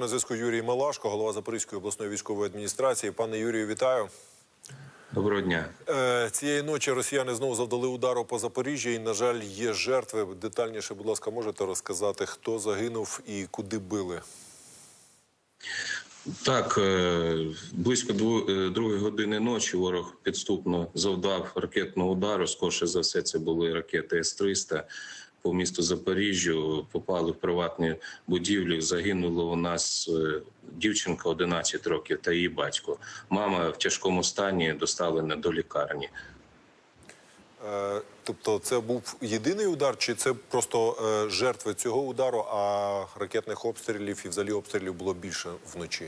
На зв'язку Юрій Малашко, голова Запорізької обласної військової адміністрації. Пане Юрію, вітаю. Доброго дня. Е, цієї ночі росіяни знову завдали удару по Запоріжжю. І, на жаль, є жертви. Детальніше, будь ласка, можете розказати, хто загинув і куди били? Так, е, близько е, другої години ночі ворог підступно завдав ракетного удару. Скорше за все, це були ракети С-300 по місту Запоріжжю. Попали в приватні будівлі. Загинуло у нас е, дівчинка 11 років та її батько. Мама в тяжкому стані доставлена до лікарні. Тобто, це був єдиний удар, чи це просто е, жертви цього удару, а ракетних обстрілів і взагалі обстрілів було більше вночі?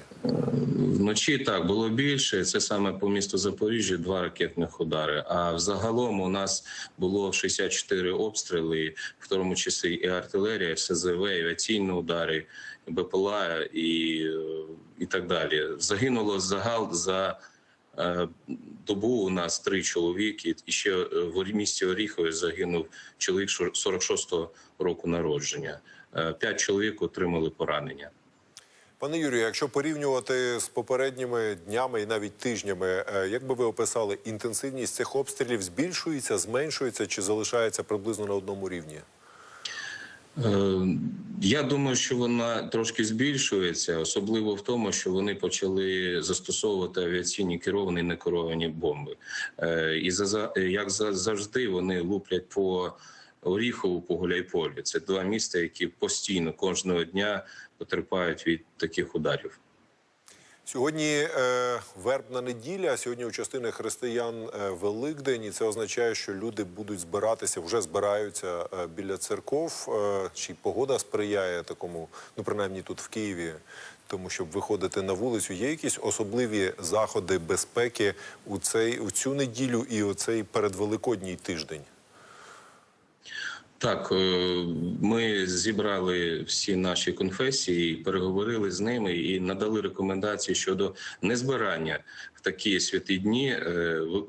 Вночі так було більше. Це саме по місту Запоріжжя два ракетних удари. А взагалом у нас було 64 обстріли, в тому числі і артилерія, і СЗВ, і авіаційні удари, і БПЛА і, е, і так далі. Загинуло загал за добу. У нас три чоловіки. І ще е, в місті Оріхові загинув чоловік 46-го року народження. Е, П'ять чоловік отримали поранення. Пане Юрію, якщо порівнювати з попередніми днями і навіть тижнями, е, як би ви описали, інтенсивність цих обстрілів збільшується, зменшується чи залишається приблизно на одному рівні? Е, Я думаю, що вона трошки збільшується, особливо в тому, що вони почали застосовувати авіаційні керовані і некеровані бомби. Е, І як за- завжди вони луплять по Оріхову, по Гуляйполі. Це два міста, які постійно кожного дня потерпають від таких ударів. Сьогодні е, вербна неділя. Сьогодні у частини християн е, Великдень, і це означає, що люди будуть збиратися, вже збираються е, біля церков. Е, чи погода сприяє такому, ну принаймні тут в Києві, тому щоб виходити на вулицю. Є якісь особливі заходи безпеки у цей у цю неділю і у цей передвеликодній тиждень. Так, е, ми зібрали всі наші конфесії, переговорили з ними і надали рекомендації щодо незбирання в такі святі дні е,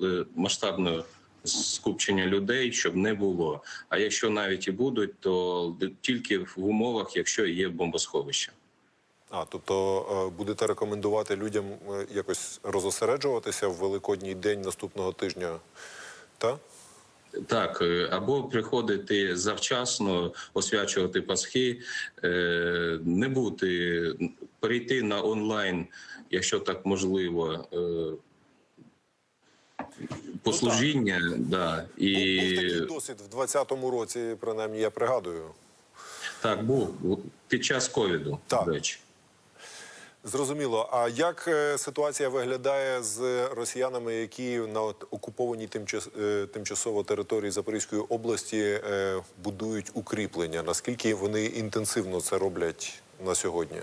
е, масштабного скупчення людей, щоб не було. А якщо навіть і будуть, то тільки в умовах, якщо є бомбосховище. А тобто будете рекомендувати людям якось розосереджуватися в великодній день наступного тижня, так? Так, е, або приходити завчасно, освячувати пасхи, е, не бути, перейти на онлайн, якщо так можливо, е, послужіння, да, і Був, був такий досвід в 2020 році, принаймні я пригадую. так був під час ковіду. До речі. Зрозуміло. А як е, ситуація виглядає з росіянами, які на окупованій е, тимчасово території Запорізької області е, будують укріплення? Наскільки вони інтенсивно це роблять на сьогодні?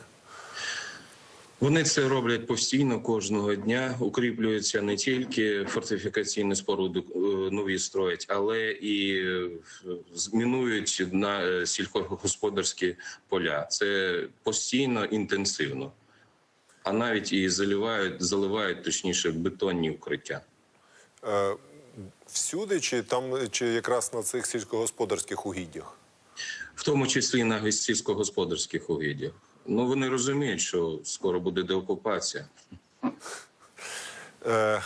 Вони це роблять постійно кожного дня. Укріплюються не тільки фортифікаційні споруди нові строять, але і змінують на сільськогосподарські поля. Це постійно інтенсивно. А навіть і заливають, заливають точніше бетонні укриття. Е, всюди чи там чи якраз на цих сільськогосподарських угіддях? в тому числі на сільськогосподарських угіддях. Ну вони розуміють, що скоро буде деокупація. Е,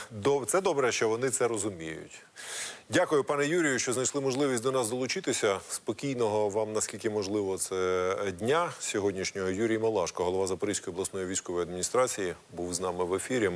Це добре, що вони це розуміють. Дякую, пане Юрію, що знайшли можливість до нас долучитися. Спокійного вам, наскільки можливо, це дня сьогоднішнього. Юрій Малашко, голова Запорізької обласної військової адміністрації, був з нами в ефірі.